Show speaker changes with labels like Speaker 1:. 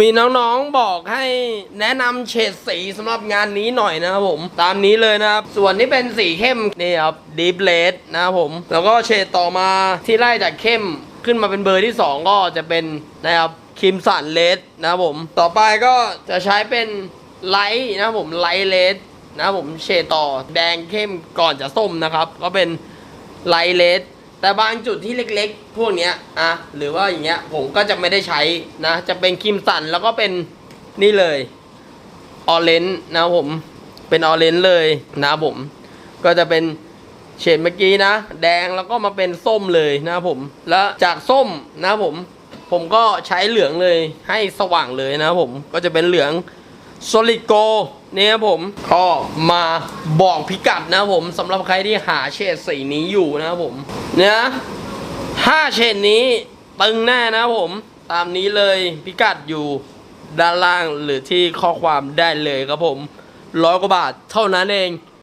Speaker 1: มีน้องๆบอกให้แนะนำเฉดสีสำหรับงานนี้หน่อยนะครับผม ตามนี้เลยนะครับ ส่วนนี้เป็นสีเข้มนี่ครับดีฟเลดนะครับผม แล้วก็เฉดต่อมาที่ไล่จากเข้มขึ้นมาเป็นเบอร์ที่ 2 ก็จะเป็นนะครับคิมสันเลดนะครับผม ต่อไปก็จะใช้เป็นไลท์นะครับผมไลท์เลดนะครับผมเฉดต่อแดงเข้มก่อนจะส้มนะครับ ก็เป็นไลท์เลด แต่บางจุดที่เล็กๆ พวกเนี้ยอะหรือว่าอย่างเงี้ยผมก็จะไม่ได้ใช้นะ จะเป็นครีมสันแล้วก็เป็นนี่เลยออเรนจ์นะผมเป็นออเรนจ์เลยนะผม ก็จะเป็นเฉดเมื่อกี้นะ แดงแล้วก็มาเป็นส้มเลยนะผม แล้วจากส้มนะผม ผมก็ใช้เหลืองเลยให้สว่างเลยนะผม ก็จะเป็นเหลืองโซลิโก เนี่ยครับผมก็มาบอกพิกัดนะผมสำหรับใครที่หาเฉดสีนี้อยู่นะครับผมเนี่ยห้าเฉดนี้ตึงแน่นะผม ตามนี้เลยพิกัดอยู่ด้านล่างหรือที่ข้อความได้เลยครับผมร้อยกว่าบาทเท่านั้นเอง